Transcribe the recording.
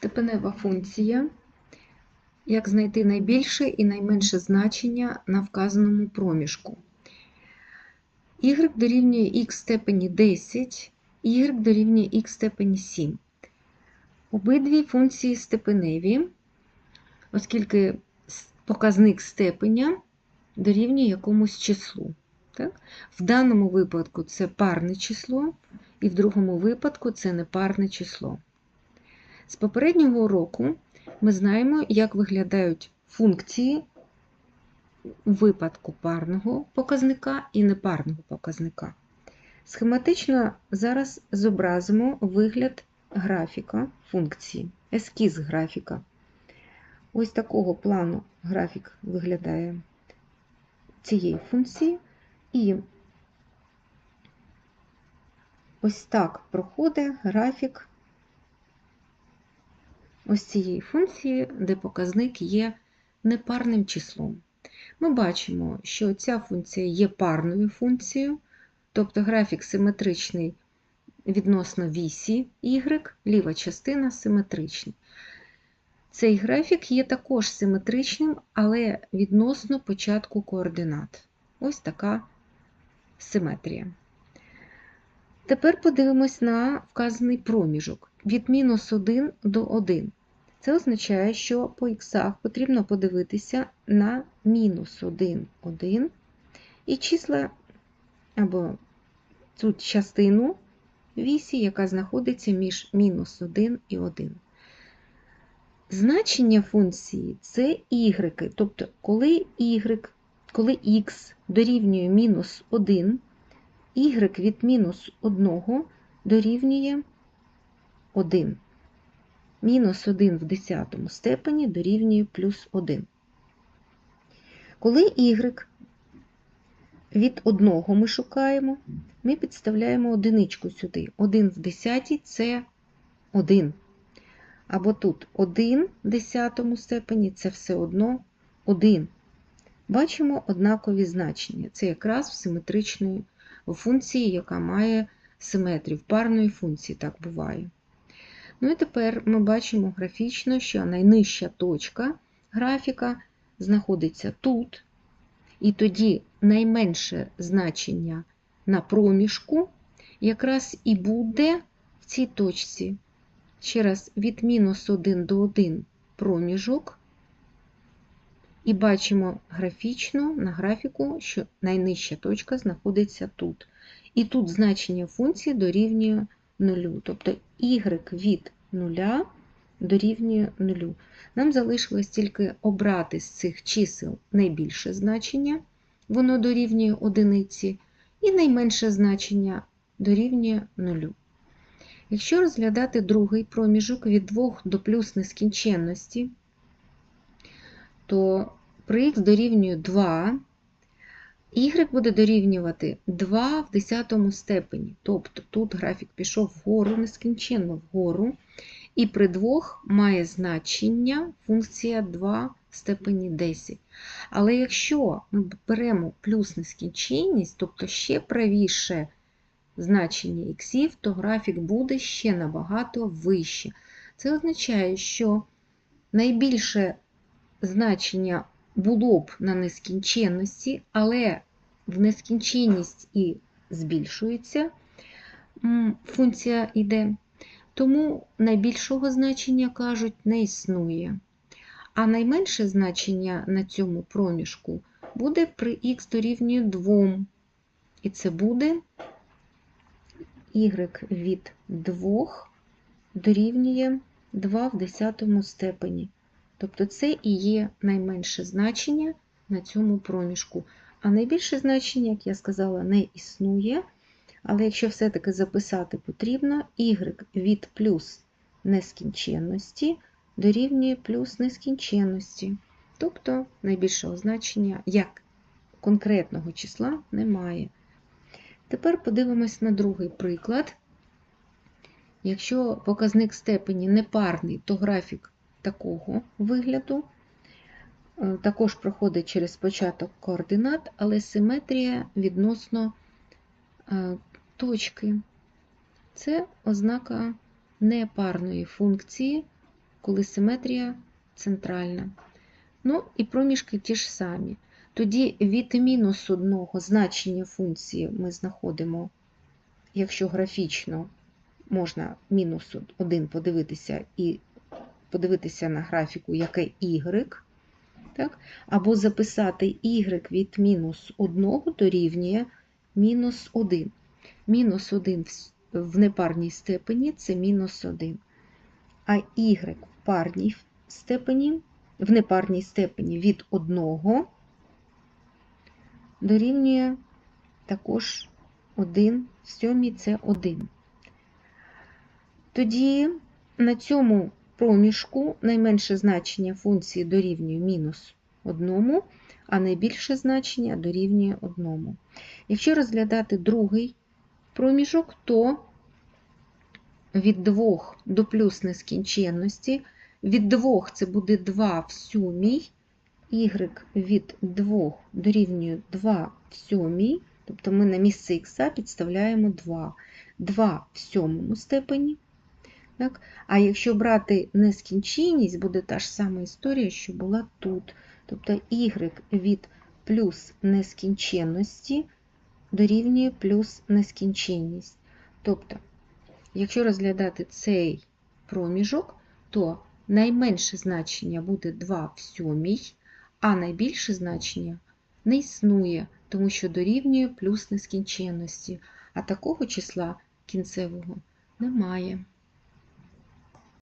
Степенева функція. Як знайти найбільше і найменше значення на вказаному проміжку. y дорівнює x степені 10, y дорівнює x степені 7. Обидві функції степеневі, оскільки показник степеня дорівнює якомусь числу. Так? В даному випадку це парне число, і в другому випадку це непарне число. З попереднього уроку ми знаємо, як виглядають функції у випадку парного показника і непарного показника. Схематично зараз зобразимо вигляд графіка функції, ескіз графіка. Ось такого плану графік виглядає цієї функції. І ось так проходить графік ось цієї функції, де показник є непарним числом. Ми бачимо, що ця функція є парною функцією, тобто графік симетричний відносно вісі y, ліва частина симетрична. Цей графік є також симетричним, але відносно початку координат. Ось така симетрія. Тепер подивимось на вказаний проміжок від мінус 1 до 1. Це означає, що по х потрібно подивитися на мінус 1, 1 і числа або цю частину вісі, яка знаходиться між мінус 1 і 1. Значення функції це y, тобто коли y, коли х дорівнює мінус 1, y від мінус 1 дорівнює 1. Мінус 1 в 10 степені дорівнює плюс 1. Коли y від 1 ми шукаємо, ми підставляємо одиничку сюди. 1 в 10 це 1. Або тут 1 в 10 степені це все одно 1. Бачимо однакові значення. Це якраз в симетричної функції, яка має симетрію, в парної функції так буває. Ну і тепер ми бачимо графічно, що найнижча точка графіка знаходиться тут, і тоді найменше значення на проміжку якраз і буде в цій точці. Ще раз, від мінус 1 до 1 проміжок, і бачимо графічно на графіку, що найнижча точка знаходиться тут. І тут значення функції дорівнює 0. Тобто y від 0 дорівнює 0. Нам залишилось тільки обрати з цих чисел найбільше значення, воно дорівнює одиниці, і найменше значення дорівнює 0. Якщо розглядати другий проміжок від 2 до плюс нескінченності, то при х дорівнює 2, y буде дорівнювати 2 в 10 степені. Тобто тут графік пішов вгору, нескінченно вгору, і при 2 має значення функція 2 в степені 10. Але якщо ми беремо плюс нескінченність, тобто ще правіше значення х, то графік буде ще набагато вище. Це означає, що найбільше значення було б на нескінченності, але в нескінченність і збільшується функція йде, тому найбільшого значення, кажуть, не існує. А найменше значення на цьому проміжку буде при х дорівнює 2. І це буде y від 2 дорівнює 2 в 10 степені. Тобто це і є найменше значення на цьому проміжку. А найбільше значення, як я сказала, не існує. Але якщо все-таки записати потрібно, y від плюс нескінченності дорівнює плюс нескінченності. Тобто найбільшого значення як конкретного числа немає. Тепер подивимось на другий приклад. Якщо показник степені непарний, то графік такого вигляду. Е, також проходить через початок координат, але симетрія відносно е, точки. Це ознака непарної функції, коли симетрія центральна. Ну і проміжки ті ж самі. Тоді від мінус одного значення функції ми знаходимо, якщо графічно можна мінус 1 подивитися і подивитися на графіку, яке y, так? або записати y від мінус 1 дорівнює мінус 1. Мінус 1 в непарній степені це мінус 1. А y в парній степені, в непарній степені від 1 дорівнює також 1 в сьомій це 1. Тоді на цьому проміжку найменше значення функції дорівнює мінус 1, а найбільше значення дорівнює 1. Якщо розглядати другий проміжок, то від 2 до плюс нескінченності, від 2 це буде 2 в сьомій, y від 2 дорівнює 2 в сьомій, тобто ми на місце х підставляємо 2. 2 в сьомому степені. Так? А якщо брати нескінченність, буде та ж сама історія, що була тут. Тобто y від плюс нескінченності дорівнює плюс нескінченність. Тобто, якщо розглядати цей проміжок, то найменше значення буде 2 в сьомій, а найбільше значення не існує, тому що дорівнює плюс нескінченності, а такого числа кінцевого немає.